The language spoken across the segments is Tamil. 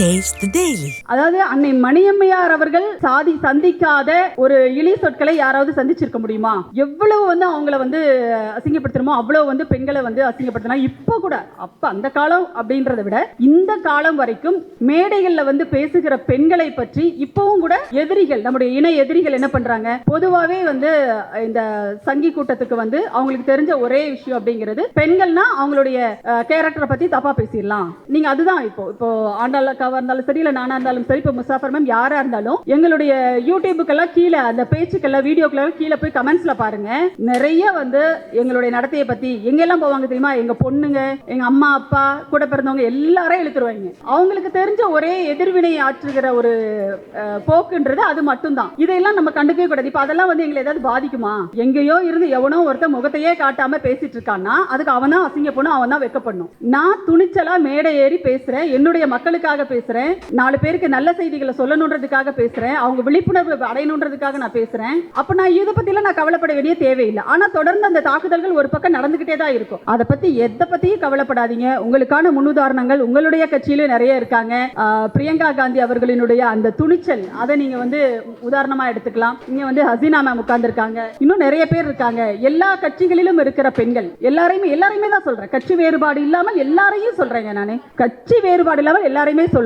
டேஸ்ட் டெய்லி அதாவது அன்னை மணியம்மையார் அவர்கள் சாதி சந்திக்காத ஒரு இழி சொற்களை யாராவது சந்திச்சிருக்க முடியுமா? எவ்வளவு வந்து அவங்கள வந்து அசிங்கப்படுத்தணுமோ அவ்வளவு வந்து பெண்களை வந்து அசிங்கப்படுத்தினா இப்போ கூட அப்ப அந்த காலம் அப்படின்றத விட இந்த காலம் வரைக்கும் மேடைகள்ல வந்து பேசுகிற பெண்களை பற்றி இப்பவும் கூட எதிரிகள் நம்முடைய இன எதிரிகள் என்ன பண்றாங்க? பொதுவாவே வந்து இந்த சங்கி கூட்டத்துக்கு வந்து அவங்களுக்கு தெரிஞ்ச ஒரே விஷயம் அப்படிங்கிறது பெண்கள்னா அவங்களுடைய கேரக்டரை பத்தி தப்பா பேசிடலாம். நீங்க அதுதான் இப்போ இப்போ ஆண்டாள் அக்காவாக இருந்தாலும் சரி இல்லை நானாக இருந்தாலும் சரி இப்போ முசாஃபர் மேம் யாராக இருந்தாலும் எங்களுடைய யூடியூபுக்கெல்லாம் கீழே அந்த பேச்சுக்கெல்லாம் வீடியோக்கெல்லாம் கீழே போய் கமெண்ட்ஸில் பாருங்க. நிறைய வந்து எங்களுடைய நடத்தையை பற்றி எங்கெல்லாம் போவாங்க தெரியுமா? எங்க பொண்ணுங்க எங்க அம்மா அப்பா கூட பிறந்தவங்க எல்லாரும் இழுத்துருவாங்க. அவங்களுக்கு தெரிஞ்ச ஒரே எதிர்வினை ஆற்றுகிற ஒரு போக்குன்றது அது மட்டும்தான். இதையெல்லாம் நம்ம கண்டுக்கவே கூடாது. இப்போ அதெல்லாம் வந்து எங்களை ஏதாவது பாதிக்குமா? எங்கேயோ இருந்து எவனோ ஒருத்தன் முகத்தையே காட்டாம பேசிட்டு இருக்கான்னா அதுக்கு அவன் தான் அசிங்கப்படணும் அவன் தான் வெக்கப்படணும். நான் துணிச்சலா மேடை ஏறி பேசுறேன். என்னுடைய மக்களுக்காக பேசுறேன் நாலு பேருக்கு நல்ல செய்திகளை சொல்லணுன்றதுக்காக பேசுறேன். அவங்க விழிப்புணர்வு அடையணுன்றதுக்காக நான் பேசுறேன். அப்ப நான் இதை பத்திலாம் நான் கவலைப்பட வேண்டிய தேவையில்லை. ஆனா தொடர்ந்து அந்த தாக்குதல்கள் ஒரு பக்கம் நடந்துகிட்டே தான் இருக்கும். அதை பத்தி எதை பத்தியும் கவலைப்படாதீங்க. உங்களுக்கான முன்னுதாரணங்கள் உங்களுடைய கட்சியிலும் நிறைய இருக்காங்க. பிரியங்கா காந்தி அவர்களினுடைய அந்த துணிச்சல் அதை நீங்க வந்து உதாரணமா எடுத்துக்கலாம். இங்க வந்து ஹசீனா மேம் உட்கார்ந்துருக்காங்க. இன்னும் நிறைய பேர் இருக்காங்க. எல்லா கட்சிகளிலும் இருக்கிற பெண்கள் எல்லாரையுமே எல்லாரையுமே தான் சொல்றேன். கட்சி வேறுபாடு இல்லாமல் எல்லாரையும் சொல்றேங்க நானு. கட்சி வேறுபாடு இல்லாமல் எல்லாரையுமே சொல்றேன்.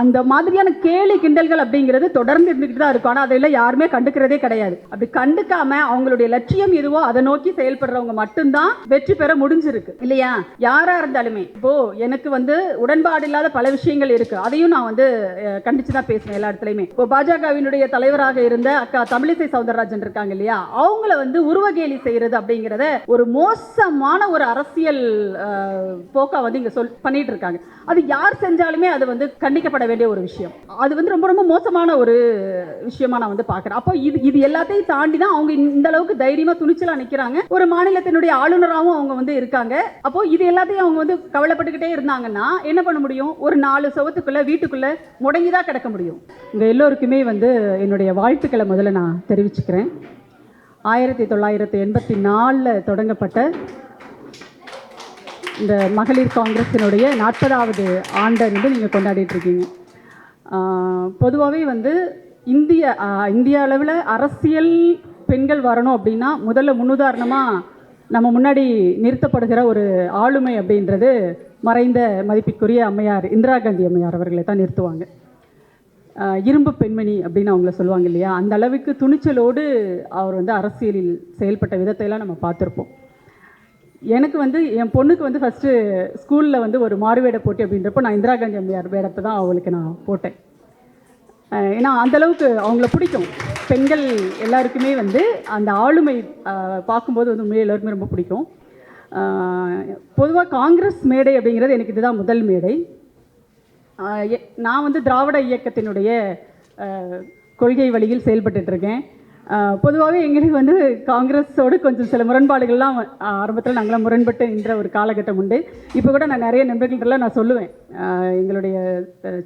அந்த மாதிரியான கேலி கிண்டல்கள் அப்படிங்கிறது தொடர்ந்து இருந்துகிட்டு தான் இருக்கும். ஆனால் அதெல்லாம் யாருமே கண்டுக்கிறதே கிடையாது. அப்படி கண்டுக்காம அவங்களுடைய லட்சியம் எதுவோ அதை நோக்கி செயல்படுறவங்க மட்டும்தான் வெற்றி பெற முடிஞ்சிருக்கு. இல்லையா? யாராக இருந்தாலுமே. இப்போ எனக்கு வந்து உடன்பாடு இல்லாத பல விஷயங்கள் இருக்கு. அதையும் நான் வந்து கண்டிச்சு தான் பேசுவேன் எல்லா இடத்துலையுமே. இப்போ பாஜகவினுடைய தலைவராக இருந்த அக்கா தமிழிசை சவுந்தரராஜன் இருக்காங்க இல்லையா? அவங்கள வந்து உருவகேலி செய்யறது அப்படிங்கிறத ஒரு மோசமான ஒரு அரசியல் போக்கா வந்து இங்க சொல் பண்ணிட்டு இருக்காங்க. அது யார் செஞ்சாலுமே அது வந்து கண்டிக்கப்பட வேண்டிய ஒரு விஷயம். அது வந்து ரொம்ப ரொம்ப மோசமான ஒரு விஷயமா நான் வந்து பார்க்குறேன். அப்போ இது இது எல்லாத்தையும் தாண்டி தான் அவங்க இந்த அளவுக்கு தைரியமா துணிச்சலா நிற்கிறாங்க ஒரு மாநிலத்தினுடைய ஆளுநராகவும் அவங்க வந்து இருக்காங்க. அப்போ இது எல்லாத்தையும் அவங்க வந்து கவலைப்பட்டுக்கிட்டே இருந்தாங்கன்னா என்ன பண்ண முடியும்? ஒரு நாலு சவத்துக்குள்ள வீட்டுக்குள்ள முடங்கி தான் கிடக்க முடியும். இங்கே எல்லோருக்குமே வந்து என்னுடைய வாழ்த்துக்களை முதல்ல நான் தெரிவிச்சுக்கிறேன். ஆயிரத்தி தொள்ளாயிரத்தி எண்பத்தி நாலில் தொடங்கப்பட்ட இந்த மகளிர் காங்கிரஸினுடைய நாற்பதாவது ஆண்டை வந்து நீங்கள் கொண்டாடிட்டு இருக்கீங்க. பொதுவாகவே வந்து இந்திய இந்திய அளவில் அரசியல் பெண்கள் வரணும் அப்படின்னா முதல்ல முன்னுதாரணமாக நம்ம முன்னாடி நிறுத்தப்படுகிற ஒரு ஆளுமை அப்படின்றது மறைந்த மதிப்பிற்குரிய அம்மையார் இந்திரா காந்தி அம்மையார் அவர்களை தான் நிறுத்துவாங்க. இரும்பு பெண்மணி அப்படின்னு அவங்கள சொல்லுவாங்க இல்லையா? அந்த அளவுக்கு துணிச்சலோடு அவர் வந்து அரசியலில் செயல்பட்ட விதத்தையெல்லாம் நம்ம பார்த்துருப்போம். எனக்கு வந்து என் பொண்ணுக்கு வந்து ஃபஸ்ட்டு ஸ்கூலில் வந்து ஒரு மாறுவேட போட்டி அப்படின்றப்போ நான் இந்திரா காந்தி அம்மையார் வேடத்தை தான் அவளுக்கு நான் போட்டேன். ஏன்னா அந்த அளவுக்கு அவங்கள பிடிக்கும். பெண்கள் எல்லாருக்குமே வந்து அந்த ஆளுமை பார்க்கும்போது வந்து உண்மையை எல்லாருக்குமே ரொம்ப பிடிக்கும். பொதுவாக காங்கிரஸ் மேடை அப்படிங்கிறது எனக்கு இதுதான் முதல் மேடை. நான் வந்து திராவிட இயக்கத்தினுடைய கொள்கை வழியில் செயல்பட்டுருக்கேன் பொதுவாகவே எங்களுக்கு வந்து காங்கிரஸோடு கொஞ்சம் சில முரண்பாடுகள்லாம் ஆரம்பத்தில் நாங்களாம் முரண்பட்டு நின்ற ஒரு காலகட்டம் உண்டு. இப்போ கூட நான் நிறைய நண்பர்கள்ட்டெல்லாம் நான் சொல்லுவேன். எங்களுடைய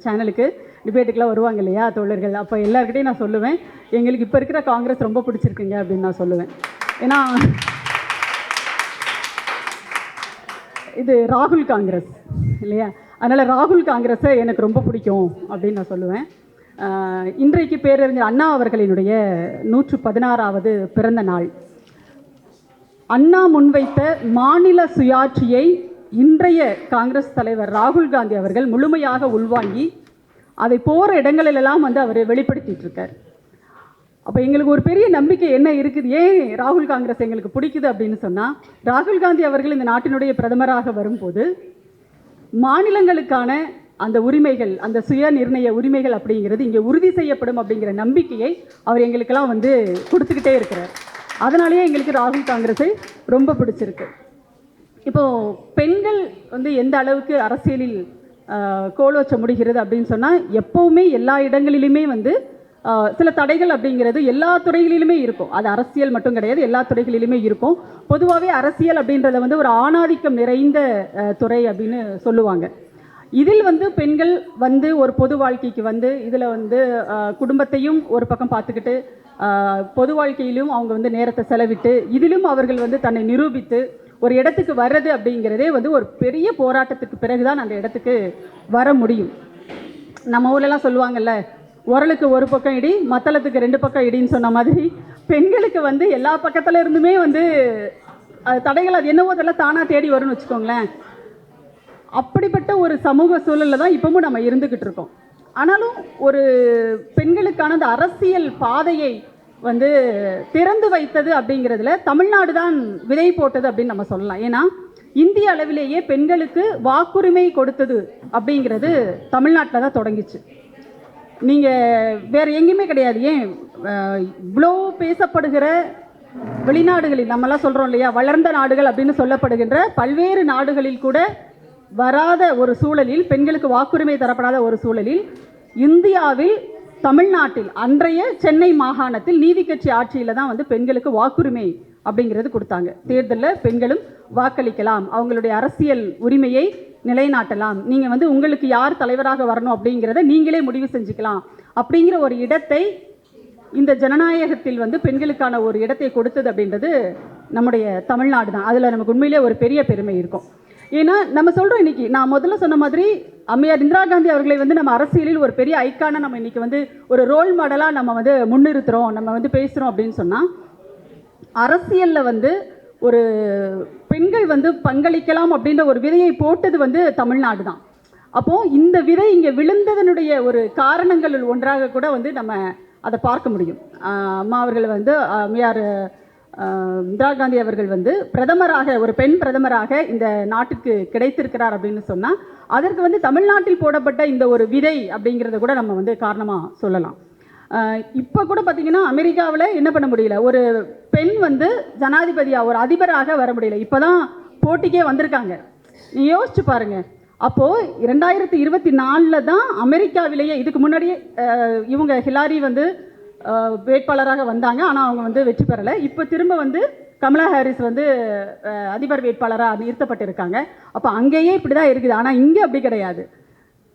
சேனலுக்கு டிபேட்டுக்கெலாம் வருவாங்க இல்லையா தோழர்கள்? அப்போ எல்லாருக்கிட்டையும் நான் சொல்லுவேன் எங்களுக்கு இப்போ இருக்கிற காங்கிரஸ் ரொம்ப பிடிச்சிருக்குங்க அப்படின்னு நான் சொல்லுவேன். ஏன்னா இது ராகுல் காங்கிரஸ் இல்லையா? அதனால் ராகுல் காங்கிரஸை எனக்கு ரொம்ப பிடிக்கும் அப்படின்னு நான் சொல்லுவேன். இன்றைக்கு பேரறிஞர் அண்ணா அவர்களினுடைய நூற்று பதினாறாவது பிறந்த நாள். அண்ணா முன்வைத்த மாநில சுயாட்சியை இன்றைய காங்கிரஸ் தலைவர் ராகுல் காந்தி அவர்கள் முழுமையாக உள்வாங்கி அதை போகிற இடங்களிலெல்லாம் வந்து அவர் வெளிப்படுத்திட்டு இருக்கார் அப்போ எங்களுக்கு ஒரு பெரிய நம்பிக்கை என்ன இருக்குது? ஏன் ராகுல் காங்கிரஸ் எங்களுக்கு பிடிக்குது அப்படின்னு சொன்னால் ராகுல் காந்தி அவர்கள் இந்த நாட்டினுடைய பிரதமராக வரும்போது மாநிலங்களுக்கான அந்த உரிமைகள் அந்த சுய நிர்ணய உரிமைகள் அப்படிங்கிறது இங்கே உறுதி செய்யப்படும் அப்படிங்கிற நம்பிக்கையை அவர் எங்களுக்கெல்லாம் வந்து கொடுத்துக்கிட்டே இருக்கிறார். அதனாலேயே எங்களுக்கு ராகுல் காங்கிரஸை ரொம்ப பிடிச்சிருக்கு. இப்போது பெண்கள் வந்து எந்த அளவுக்கு அரசியலில் கோல் வச்ச முடிகிறது அப்படின்னு சொன்னால் எப்போவுமே எல்லா இடங்களிலுமே வந்து சில தடைகள் அப்படிங்கிறது எல்லா துறைகளிலுமே இருக்கும். அது அரசியல் மட்டும் கிடையாது எல்லா துறைகளிலுமே இருக்கும். பொதுவாகவே அரசியல் அப்படின்றத வந்து ஒரு ஆணாதிக்கம் நிறைந்த துறை அப்படின்னு சொல்லுவாங்க. இதில் வந்து பெண்கள் வந்து ஒரு பொது வாழ்க்கைக்கு வந்து இதில் வந்து குடும்பத்தையும் ஒரு பக்கம் பார்த்துக்கிட்டு பொது வாழ்க்கையிலும் அவங்க வந்து நேரத்தை செலவிட்டு இதிலும் அவர்கள் வந்து தன்னை நிரூபித்து ஒரு இடத்துக்கு வர்றது அப்படிங்கிறதே வந்து ஒரு பெரிய போராட்டத்துக்கு பிறகுதான் அந்த இடத்துக்கு வர முடியும். நம்ம ஊர்லலாம் சொல்லுவாங்கல்ல உரலுக்கு ஒரு பக்கம் இடி மத்தளத்துக்கு ரெண்டு பக்கம் இடின்னு சொன்ன மாதிரி. பெண்களுக்கு வந்து எல்லா பக்கத்துல இருந்துமே வந்து தடைகள் அது என்னவோ அதெல்லாம் தானாக தேடி வரும்னு வச்சுக்கோங்களேன். அப்படிப்பட்ட ஒரு சமூக சூழலில் தான் இப்பவும் நம்ம இருந்துக்கிட்டு இருக்கோம். ஆனாலும் ஒரு பெண்களுக்கான அந்த அரசியல் பாதையை வந்து திறந்து வைத்தது அப்படிங்கிறதுல தமிழ்நாடு தான் விதை போட்டது அப்படின்னு நம்ம சொல்லலாம். ஏன்னா இந்திய அளவிலேயே பெண்களுக்கு வாக்குரிமை கொடுத்தது அப்படிங்கிறது தமிழ்நாட்டில் தான் தொடங்கிச்சு. நீங்கள் வேற எங்கேயுமே கிடையாது. ஏன்? இவ்வளோ பேசப்படுகிற வெளிநாடுகளில் நம்மலாம் சொல்கிறோம் இல்லையா? வளர்ந்த நாடுகள் அப்படின்னு சொல்லப்படுகின்ற பல்வேறு நாடுகளில் கூட வராத ஒரு சூழலில் பெண்களுக்கு வாக்குரிமை தரப்படாத ஒரு சூழலில் இந்தியாவில் தமிழ்நாட்டில் அன்றைய சென்னை மாகாணத்தில் நீதி கட்சி ஆட்சியில் தான் வந்து பெண்களுக்கு வாக்குரிமை அப்படிங்கிறது கொடுத்தாங்க. தேர்தலில் பெண்களும் வாக்களிக்கலாம். அவங்களுடைய அரசியல் உரிமையை நிலைநாட்டலாம். நீங்கள் வந்து உங்களுக்கு யார் தலைவராக வரணும் அப்படிங்கிறத நீங்களே முடிவு செஞ்சுக்கலாம். அப்படிங்கிற ஒரு இடத்தை இந்த ஜனநாயகத்தில் வந்து பெண்களுக்கான ஒரு இடத்தை கொடுத்தது அப்படின்றது நம்முடைய தமிழ்நாடு தான். அதில் நமக்கு உண்மையிலே ஒரு பெரிய பெருமை இருக்கும். ஏன்னா நம்ம சொல்கிறோம் இன்றைக்கி நான் முதல்ல சொன்ன மாதிரி அம்மையார் இந்திரா காந்தி அவர்களை வந்து நம்ம அரசியலில் ஒரு பெரிய ஐக்கான நம்ம இன்னைக்கு வந்து ஒரு ரோல் மாடலாக நம்ம வந்து முன்னிறுத்துகிறோம் நம்ம வந்து பேசுகிறோம் அப்படின்னு சொன்னால் அரசியலில் வந்து ஒரு பெண்கள் வந்து பங்களிக்கலாம் அப்படின்ற ஒரு விதையை போட்டது வந்து தமிழ்நாடு தான். அப்போது இந்த விதை இங்கே விழுந்ததனுடைய ஒரு காரணங்களில் ஒன்றாக கூட வந்து நம்ம அதை பார்க்க முடியும். அம்மா அவர்கள் வந்து அம்மையார் இந்திரா காந்தி அவர்கள் வந்து பிரதமராக ஒரு பெண் பிரதமராக இந்த நாட்டுக்கு கிடைத்திருக்கிறார் அப்படின்னு சொன்னால் அதற்கு வந்து தமிழ்நாட்டில் போடப்பட்ட இந்த ஒரு விதை அப்படிங்கிறத கூட நம்ம வந்து காரணமாக சொல்லலாம். இப்போ கூட பார்த்தீங்கன்னா அமெரிக்காவில் என்ன பண்ண முடியல? ஒரு பெண் வந்து ஜனாதிபதியாக ஒரு அதிபராக வர முடியல. இப்போ தான் போட்டிக்கே வந்திருக்காங்க. நீ யோசிச்சு பாருங்க. அப்போது இரண்டாயிரத்தி இருபத்தி நாலில் தான் அமெரிக்காவிலேயே இதுக்கு முன்னாடியே இவங்க ஹிலாரி வந்து வேட்பாளராக வந்தாங்க. ஆனால் அவங்க வந்து வெற்றி பெறலை. இப்போ திரும்ப வந்து கமலா ஹாரிஸ் வந்து அதிபர் வேட்பாளராக நிறுத்தப்பட்டிருக்காங்க அப்போ அங்கேயே இப்படி தான் இருக்குது. ஆனால் இங்கே அப்படி கிடையாது.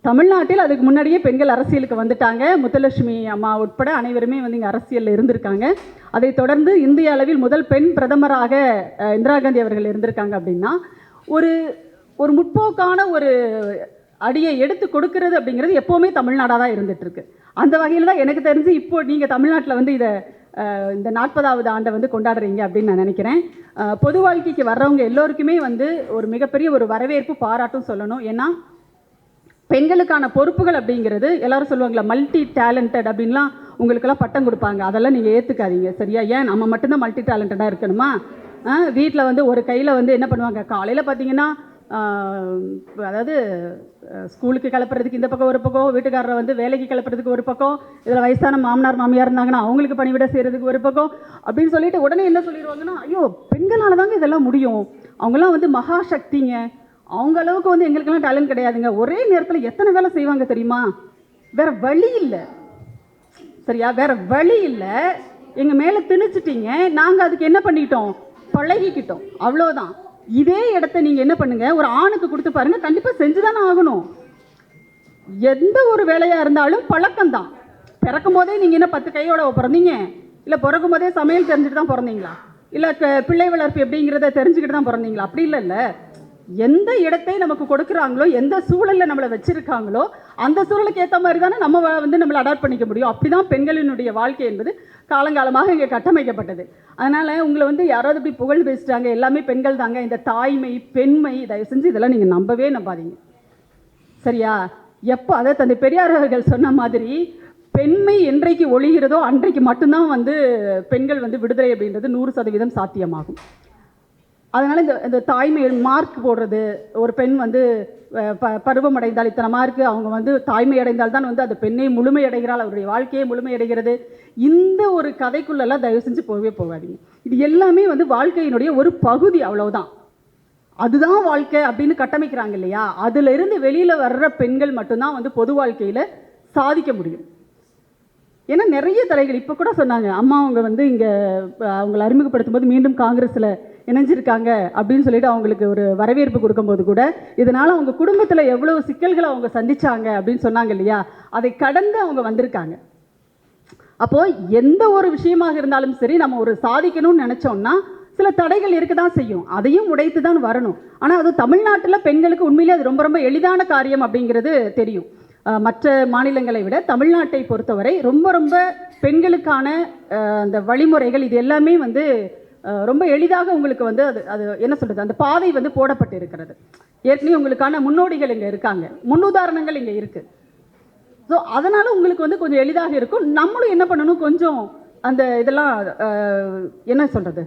தமிழ்நாட்டில் அதுக்கு முன்னாடியே பெண்கள் அரசியலுக்கு வந்துட்டாங்க. முத்துலட்சுமி அம்மா உட்பட அனைவருமே வந்து இங்கே அரசியலில் இருந்திருக்காங்க. அதை தொடர்ந்து இந்திய அளவில் முதல் பெண் பிரதமராக இந்திரா காந்தி அவர்கள் இருந்திருக்காங்க அப்படின்னா ஒரு ஒரு முற்போக்கான ஒரு அடியை எடுத்து கொடுக்கறது அப்படிங்கிறது எப்போவுமே தமிழ்நாடாக தான் இருந்துகிட்ருக்கு அந்த வகையில் தான் எனக்கு தெரிஞ்சு இப்போ நீங்கள் தமிழ்நாட்டில் வந்து இதை இந்த நாற்பதாவது ஆண்டை வந்து கொண்டாடுறீங்க அப்படின்னு நான் நினைக்கிறேன். பொது வாழ்க்கைக்கு வர்றவங்க எல்லோருக்குமே வந்து ஒரு மிகப்பெரிய ஒரு வரவேற்பு பாராட்டும் சொல்லணும். ஏன்னா பெண்களுக்கான பொறுப்புகள் அப்படிங்கிறது எல்லாரும் சொல்லுவாங்களா மல்டி டேலண்டட் அப்படின்லாம் உங்களுக்கெல்லாம் பட்டம் கொடுப்பாங்க. அதெல்லாம் நீங்கள் ஏற்றுக்காதீங்க சரியா? ஏன்? நம்ம மட்டும்தான் மல்டி டேலண்டடாக இருக்கணுமா? வீட்டில் வந்து ஒரு கையில் வந்து என்ன பண்ணுவாங்க? காலையில் பார்த்தீங்கன்னா அதாவது ஸ்கூலுக்கு கிளப்புறதுக்கு இந்த பக்கம் ஒரு பக்கம் வீட்டுக்காரரை வந்து வேலைக்கு கிளப்புறதுக்கு ஒரு பக்கம் இதில் வயசான மாமனார் மாமியார் இருந்தாங்கன்னா அவங்களுக்கு பணிவிட செய்கிறதுக்கு ஒரு பக்கம் அப்படின்னு சொல்லிட்டு உடனே என்ன சொல்லிடுவாங்கன்னா ஐயோ பெண்களால் தாங்க இதெல்லாம் முடியும். அவங்களாம் வந்து மகா சக்திங்க. அவங்க அளவுக்கு வந்து எங்களுக்கெல்லாம் டேலண்ட் கிடையாதுங்க. ஒரே நேரத்தில் எத்தனை வேலை செய்வாங்க தெரியுமா? வேற வழி இல்லை. சரியா? வேற வழி இல்லை. எங்கள் மேலே திணிச்சிட்டீங்க. நாங்கள் அதுக்கு என்ன பண்ணிக்கிட்டோம் பழகிக்கிட்டோம். அவ்வளோதான் இதே இடத்த நீங்கள் என்ன பண்ணுங்க? ஒரு ஆணுக்கு கொடுத்து பாருங்க கண்டிப்பாக செஞ்சு தானே ஆகணும். எந்த ஒரு வேலையாக இருந்தாலும் பழக்கம்தான். பிறக்கும் போதே நீங்கள் என்ன பத்து கையோட பிறந்தீங்க? இல்லை பிறக்கும் போதே சமையல் தெரிஞ்சுட்டு தான் பிறந்தீங்களா? இல்லை பிள்ளை வளர்ப்பு எப்படிங்கிறத தெரிஞ்சுக்கிட்டு தான் பிறந்தீங்களா? அப்படி இல்லைல்ல. எந்த இடத்தை நமக்கு கொடுக்குறாங்களோ எந்த சூழலில் நம்மளை வச்சிருக்காங்களோ அந்த சூழலுக்கு ஏற்ற மாதிரி தானே நம்ம வந்து நம்மளை அடாப்ட் பண்ணிக்க முடியும். அப்படி தான் பெண்களினுடைய வாழ்க்கை என்பது காலங்காலமாக இங்கே கட்டமைக்கப்பட்டது. அதனால் உங்களை வந்து யாராவது இப்படி புகழ் பேசிட்டாங்க எல்லாமே பெண்கள் தாங்க இந்த தாய்மை பெண்மை தயவு செஞ்சு இதெல்லாம் நீங்கள் நம்பவே நம்பாதீங்க. சரியா? எப்போ அதை தந்தை பெரியார் அவர்கள் சொன்ன மாதிரி பெண்மை என்றைக்கு ஒழிகிறதோ அன்றைக்கு மட்டும்தான் வந்து பெண்கள் வந்து விடுதலை அப்படின்றது நூறு சதவீதம் சாத்தியமாகும். அதனால் இந்த இந்த தாய்மை மார்க் போடுறது. ஒரு பெண் வந்து ப பருவம் அடைந்தால் இத்தனை மார்க்கு அவங்க வந்து தாய்மை அடைந்தால் தான் வந்து அந்த பெண்ணை முழுமையடைகிறாள் அவருடைய வாழ்க்கையே முழுமையடைகிறது. இந்த ஒரு கதைக்குள்ளெல்லாம் தயவு செஞ்சு போகவே போகாதீங்க. இது எல்லாமே வந்து வாழ்க்கையினுடைய ஒரு பகுதி அவ்வளவுதான். அதுதான் வாழ்க்கை அப்படின்னு கட்டமைக்கிறாங்க இல்லையா? அதுலேருந்து வெளியில் வர்ற பெண்கள் மட்டும்தான் வந்து பொது வாழ்க்கையில் சாதிக்க முடியும். ஏன்னா நிறைய தலைகள் இப்போ கூட சொன்னாங்க அம்மா அவங்க வந்து இங்கே அவங்களை அறிமுகப்படுத்தும் போது மீண்டும் காங்கிரஸில் இணைஞ்சிருக்காங்க அப்படின்னு சொல்லிட்டு அவங்களுக்கு ஒரு வரவேற்பு கொடுக்கும்போது கூட இதனால் அவங்க குடும்பத்தில் எவ்வளோ சிக்கல்களை அவங்க சந்திச்சாங்க அப்படின்னு சொன்னாங்க இல்லையா? அதை கடந்து அவங்க வந்திருக்காங்க. அப்போ எந்த ஒரு விஷயமாக இருந்தாலும் சரி நம்ம ஒரு சாதிக்கணும்னு நினச்சோம்னா சில தடைகள் இருக்க தான் செய்யும். அதையும் உடைத்து தான் வரணும். ஆனால் அது தமிழ்நாட்டில் பெண்களுக்கு உண்மையிலே அது ரொம்ப ரொம்ப எளிதான காரியம் அப்படிங்கிறது தெரியும். மற்ற மாநிலங்களை விட தமிழ்நாட்டை பொறுத்தவரை ரொம்ப ரொம்ப பெண்களுக்கான அந்த வழிமுறைகள் இது எல்லாமே வந்து ரொம்ப எளிதாக உங்களுக்கு வந்து அது அது என்ன சொல்கிறது அந்த பாதை வந்து போடப்பட்டு இருக்கிறது ஏற்கனவே உங்களுக்கான முன்னோடிகள் இங்கே இருக்காங்க. முன்னுதாரணங்கள் இங்கே இருக்குது ஸோ அதனால் உங்களுக்கு வந்து கொஞ்சம் எளிதாக இருக்கும். நம்மளும் என்ன பண்ணணும்? கொஞ்சம் அந்த இதெல்லாம் என்ன சொல்கிறது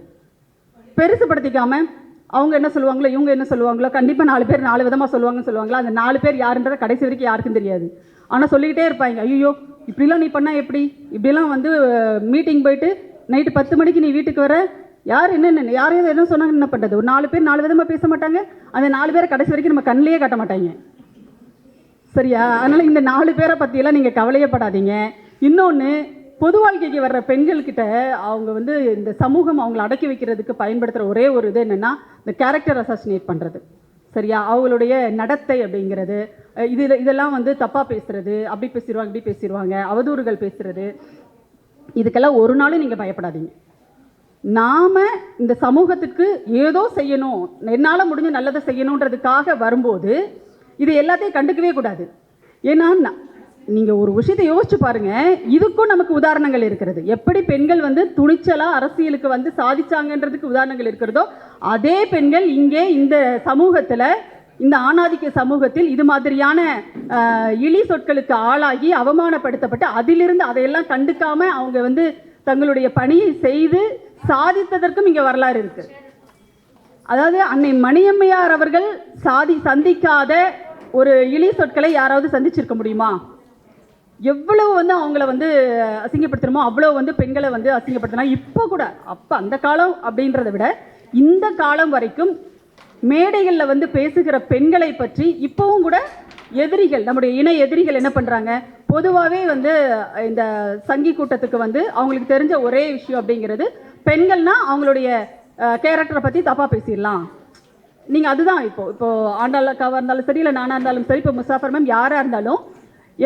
பெருசுப்படுத்திக்காமல் அவங்க என்ன சொல்லுவாங்களோ இவங்க என்ன சொல்லுவாங்களோ கண்டிப்பாக நாலு பேர் நாலு விதமாக சொல்லுவாங்கன்னு சொல்லுவாங்களா? அந்த நாலு பேர் யாருன்றத கடைசி வரைக்கும் யாருக்கும் தெரியாது. ஆனால் சொல்லிக்கிட்டே இருப்பாங்க ஐயோ இப்படிலாம் நீ பண்ணால் எப்படி? இப்படிலாம் வந்து மீட்டிங் போயிட்டு நைட்டு பத்து மணிக்கு நீ வீட்டுக்கு வர யார் என்னென்ன யார் என்ன சொன்னாங்க என்ன பண்ணுறது ஒரு நாலு பேர் நாலு விதமாக பேச மாட்டாங்க. அந்த நாலு பேரை கடைசி வரைக்கும் நம்ம கண்ணிலேயே காட்ட மாட்டாங்க. சரியா? அதனால் இந்த நாலு பேரை பற்றியெல்லாம் நீங்கள் கவலையப்படாதீங்க. இன்னொன்று பொது வாழ்க்கைக்கு வர்ற பெண்கள்கிட்ட அவங்க வந்து இந்த சமூகம் அவங்கள அடக்கி வைக்கிறதுக்கு பயன்படுத்துகிற ஒரே ஒரு இது என்னென்னா இந்த கேரக்டர் அசாசினேட் பண்ணுறது சரியா? அவங்களுடைய நடத்தை அப்படிங்கிறது இது இதெல்லாம் வந்து தப்பாக பேசுகிறது அப்படி பேசிடுவாங்க இப்படி பேசிடுவாங்க அவதூறுகள் பேசுறது. இதுக்கெல்லாம் ஒரு நாளும் நீங்கள் பயப்படாதீங்க. நாம் இந்த சமூகத்துக்கு ஏதோ செய்யணும். என்னால் முடிஞ்ச நல்லதை செய்யணுன்றதுக்காக வரும்போது இது எல்லாத்தையும் கண்டுக்கவே கூடாது. ஏன்னா நீங்கள் ஒரு விஷயத்தை யோசிச்சு பாருங்க. இதுக்கும் நமக்கு உதாரணங்கள் இருக்கிறது. எப்படி பெண்கள் வந்து துணிச்சலாக அரசியலுக்கு வந்து சாதிச்சாங்கன்றதுக்கு உதாரணங்கள் இருக்கிறதோ அதே பெண்கள் இங்கே இந்த சமூகத்தில் இந்த ஆணாதிக்க சமூகத்தில் இது மாதிரியான இழி சொற்களுக்கு ஆளாகி அவமானப்படுத்தப்பட்டு அதிலிருந்து அதையெல்லாம் கண்டுக்காம அவங்க வந்து தங்களுடைய பணியை செய்து சாதித்ததற்கும் இங்கே வரலாறு இருக்கு. அதாவது அன்னை மணியம்மையார் அவர்கள் சாதி சந்திக்காத ஒரு இழி சொற்களை யாராவது சந்திச்சிருக்க முடியுமா? எவ்வளவு வந்து அவங்கள வந்து அசிங்கப்படுத்தணுமோ அவ்வளோ வந்து பெண்களை வந்து அசிங்கப்படுத்தினா இப்போ கூட அப்போ அந்த காலம் அப்படின்றத விட இந்த காலம் வரைக்கும் மேடைகளில் வந்து பேசுகிற பெண்களை பற்றி இப்போவும் கூட எதிரிகள் நம்முடைய இணை எதிரிகள் என்ன பண்ணுறாங்க பொதுவாகவே வந்து இந்த சங்கி கூட்டத்துக்கு வந்து அவங்களுக்கு தெரிஞ்ச ஒரே விஷயம் அப்படிங்கிறது பெண்கள்னால் அவங்களுடைய கேரக்டரை பற்றி தப்பாக பேசிடலாம். நீங்கள் அதுதான் இப்போது இப்போது ஆண்டாள் இருந்தாலும் சரி இல்லை நானாக இருந்தாலும் சரி இப்போ முசாஃபர் மேம் யாராக இருந்தாலும்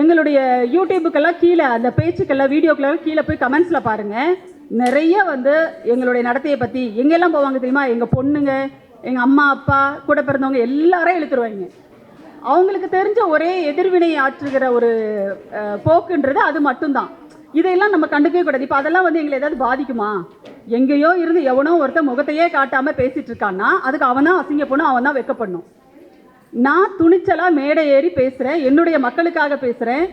எங்களுடைய யூடியூபுக்கெல்லாம் கீழே அந்த பேச்சுக்கெல்லாம் வீடியோக்கெல்லாம் கீழே போய் கமெண்ட்ஸில் பாருங்கள் நிறைய வந்து எங்களுடைய நடத்தையை பற்றி எங்கெல்லாம் போவாங்க தெரியுமா? எங்கள் பொண்ணுங்க எங்கள் அம்மா அப்பா கூட பிறந்தவங்க எல்லாரையும் இழுத்துருவாங்க. அவங்களுக்கு தெரிஞ்ச ஒரே எதிர்வினை ஆற்றுகிற ஒரு போக்குன்றது அது மட்டும்தான். இதையெல்லாம் நம்ம கண்டுக்கவே கூடாது. இப்போ அதெல்லாம் வந்து எங்களை ஏதாவது பாதிக்குமா? எங்கேயோ இருந்து எவனோ ஒருத்தன் முகத்தையே காட்டாமல் பேசிகிட்டு இருக்கான்னா அதுக்கு அவன் தான் அசிங்கப்படணும் அவன் தான் வெக்கப்படணும். நான் துணிச்சலாக மேடை ஏறி பேசுகிறேன் என்னுடைய மக்களுக்காக பேசுகிறேன்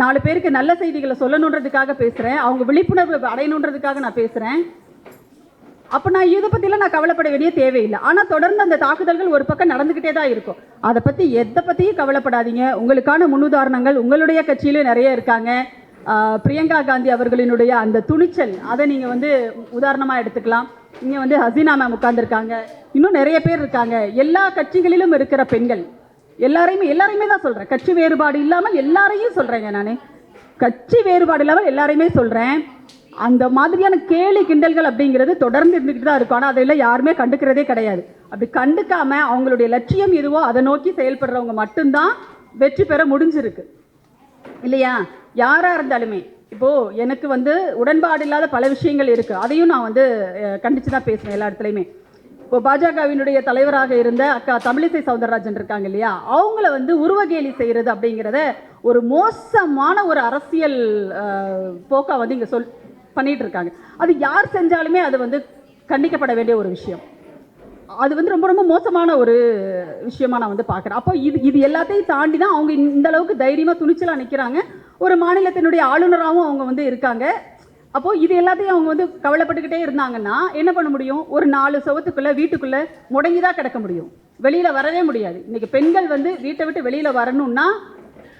நாலு பேருக்கு நல்ல செய்திகளை சொல்லணுன்றதுக்காக பேசுகிறேன் அவங்க விழிப்புணர்வு அடையணுன்றதுக்காக நான் பேசுகிறேன் அப்போ நான் இதை பற்றிலாம் நான் கவலைப்பட வேண்டிய தேவையில்லை. ஆனால் தொடர்ந்து அந்த தாக்குதல்கள் ஒரு பக்கம் நடந்துக்கிட்டே தான் இருக்கும். அதை பற்றி எதை பற்றியும் கவலைப்படாதீங்க. உங்களுக்கான முன்னுதாரணங்கள் உங்களுடைய கட்சியிலும் நிறைய இருக்காங்க. பிரியங்கா காந்தி அவர்களினுடைய அந்த துணிச்சல் அதை நீங்கள் வந்து உதாரணமாக எடுத்துக்கலாம். இங்கே வந்து ஹசீனா மேம் உட்கார்ந்திருக்காங்க. இன்னும் நிறைய பேர் இருக்காங்க. எல்லா கட்சிகளிலும் இருக்கிற பெண்கள் எல்லாரையுமே எல்லாரையுமே தான் சொல்கிறேன் கட்சி வேறுபாடு இல்லாமல் எல்லாரையும் சொல்கிறேங்க நான். கட்சி வேறுபாடு இல்லாமல் எல்லாரையுமே சொல்கிறேன் அந்த மாதிரியான கேலி கிண்டல்கள் அப்படிங்கிறது தொடர்ந்து இருந்துக்கிட்டு தான் இருக்கும். ஆனால் அதெல்லாம் யாருமே கண்டுக்கிறதே கிடையாது. அப்படி கண்டுக்காம அவங்களுடைய லட்சியம் எதுவோ அதை நோக்கி செயல்படுறவங்க மட்டும்தான் வெற்றி பெற முடிஞ்சிருக்கு. இல்லையா? யாராக இருந்தாலுமே இப்போது எனக்கு வந்து உடன்பாடு இல்லாத பல விஷயங்கள் இருக்குது அதையும் நான் வந்து கண்டித்து கண்டிச்சு தான் பேசுவேன் எல்லா இடத்துலையுமே. இப்போ பாஜகவினுடைய தலைவராக இருந்த அக்கா தமிழிசை சவுந்தரராஜன் இருக்காங்க இல்லையா? அவங்கள வந்து உருவகேலி செய்கிறது அப்படிங்கிறத ஒரு மோசமான ஒரு அரசியல் போக்காக வந்து இங்கே சொல் பண்ணிகிட்டு இருக்காங்க. அது யார் செஞ்சாலுமே அது வந்து கண்டிக்கப்பட வேண்டிய ஒரு விஷயம். அது வந்து ரொம்ப ரொம்ப மோசமான ஒரு விஷயமா நான் வந்து பார்க்குறேன். அப்போ இது இது எல்லாத்தையும் தாண்டி தான் அவங்க இந்த அளவுக்கு தைரியமாக துணிச்சலாக நிற்கிறாங்க ஒரு மாநிலத்தினுடைய ஆளுநராகவும் அவங்க வந்து இருக்காங்க. அப்போது இது எல்லாத்தையும் அவங்க வந்து கவலைப்பட்டுக்கிட்டே இருந்தாங்கன்னா என்ன பண்ண முடியும்? ஒரு நாலு சுவத்துக்குள்ளே வீட்டுக்குள்ளே முடங்கி தான் கிடக்க முடியும். வெளியில் வரவே முடியாது. இன்றைக்கி பெண்கள் வந்து வீட்டை விட்டு வெளியில் வரணும்னா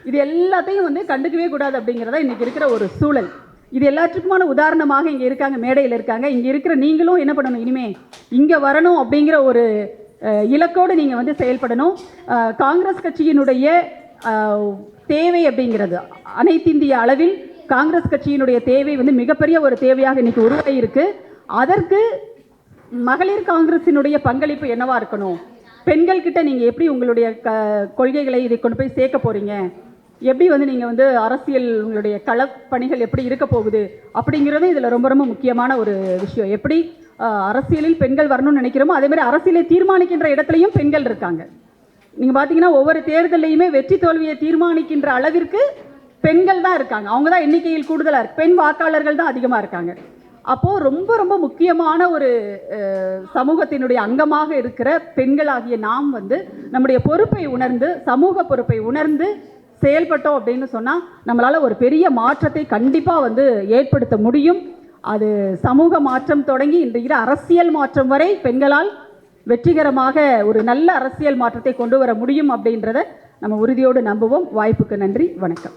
இது எல்லாத்தையும் வந்து கண்டுக்கவே கூடாது அப்படிங்கிறதா இன்றைக்கி இருக்கிற ஒரு சூழல். இது எல்லாத்துக்குமான உதாரணமாக இங்கே இருக்காங்க மேடையில் இருக்காங்க. இங்கே இருக்கிற நீங்களும் என்ன பண்ணணும்? இனிமே இங்கே வரணும் அப்படிங்கிற ஒரு இலக்கோடு நீங்கள் வந்து செயல்படணும். காங்கிரஸ் கட்சியினுடைய தேவை அப்படிங்கிறது அனைத்திந்திய அளவில் காங்கிரஸ் கட்சியினுடைய தேவை வந்து மிகப்பெரிய ஒரு தேவையாக இன்னைக்கு உருவாகியிருக்கு அதற்கு மகளிர் காங்கிரஸினுடைய பங்களிப்பு என்னவா இருக்கணும்? பெண்கள் கிட்ட எப்படி உங்களுடைய க கொள்கைகளை இதை கொண்டு போய் சேர்க்க போகிறீங்க எப்படி வந்து நீங்கள் வந்து அரசியல் உங்களுடைய களப்பணிகள் எப்படி இருக்க போகுது அப்படிங்கிறது இதில் ரொம்ப ரொம்ப முக்கியமான ஒரு விஷயம். எப்படி அரசியலில் பெண்கள் வரணும்னு நினைக்கிறோமோ அதே மாதிரி அரசியலை தீர்மானிக்கின்ற இடத்துலையும் பெண்கள் இருக்காங்க. நீங்கள் பார்த்தீங்கன்னா ஒவ்வொரு தேர்தலையுமே வெற்றி தோல்வியை தீர்மானிக்கின்ற அளவிற்கு பெண்கள் தான் இருக்காங்க. அவங்க தான் எண்ணிக்கையில் கூடுதலாக இருக்கு. பெண் வாக்காளர்கள் தான் அதிகமாக இருக்காங்க. அப்போது ரொம்ப ரொம்ப முக்கியமான ஒரு சமூகத்தினுடைய அங்கமாக இருக்கிற பெண்களாகிய நாம் வந்து நம்முடைய பொறுப்பை உணர்ந்து சமூக பொறுப்பை உணர்ந்து செயல்பட்டோம் அப்படின்னு சொன்னால் நம்மளால் ஒரு பெரிய மாற்றத்தை கண்டிப்பாக வந்து ஏற்படுத்த முடியும். அது சமூக மாற்றம் தொடங்கி இன்றைய அரசியல் மாற்றம் வரை பெண்களால் வெற்றிகரமாக ஒரு நல்ல அரசியல் மாற்றத்தை கொண்டு வர முடியும் அப்படின்றத நம்ம உறுதியோடு நம்புவோம். வாய்ப்புக்கு நன்றி. வணக்கம்.